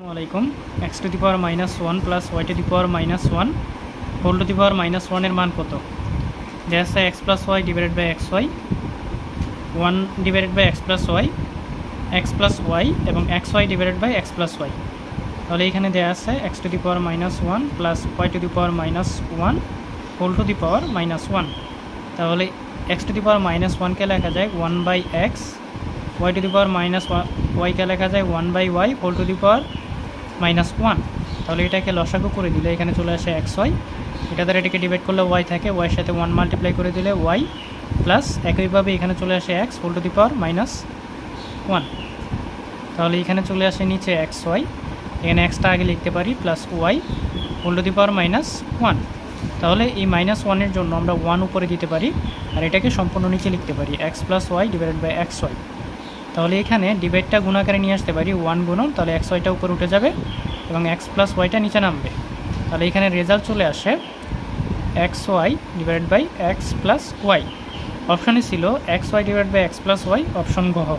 আসসালামাইকুম x to the power minus one plus y to the power minus one whole to the power minus ওয়ানের মান কত? দেওয়া আছে x plus y divided by x y one divided by x plus y x plus y এবং x y divided by x plus y তাহলে এখানে দেওয়া আছে x to the power minus one plus y to the power minus one whole to the power minus one তাহলে x to the power minus ওয়ানকে লেখা যায় one by x y to the power minus ওয়াইকে লেখা যায় one by y whole to the power minus one তাহলে এটাকে লসাগু করে দিলে এখানে চলে আসে এক্স ওয়াই এটা দ্বারা এটাকে ডিভাইড করলে ওয়াই থাকে ওয়াইয়ের সাথে ওয়ান মাল্টিপ্লাই করে দিলে ওয়াই প্লাস একইভাবে এখানে চলে আসে x whole to the power minus one তাহলে এখানে চলে আসে নিচে এক্স ওয়াই এখানে এক্সটা আগে লিখতে পারি plus y whole to the power minus one তাহলে এই মাইনাস ওয়ানের জন্য আমরা ওয়ান উপরে দিতে পারি, আর এটাকে সম্পূর্ণ নিচে লিখতে পারি x plus y divided by x y তাহলে এখানে ডিভাইডটা গুণাকারে নিয়ে আসতে পারি ওয়ান গুণন, তাহলে এক্স ওয়াইটা উপরে উঠে যাবে এবং এক্স প্লাস ওয়াইটা নিচে নামবে। তাহলে এখানে রেজাল্ট চলে আসে x y divide by x plus y অপশানে ছিল x y divide by x plus y option গহ।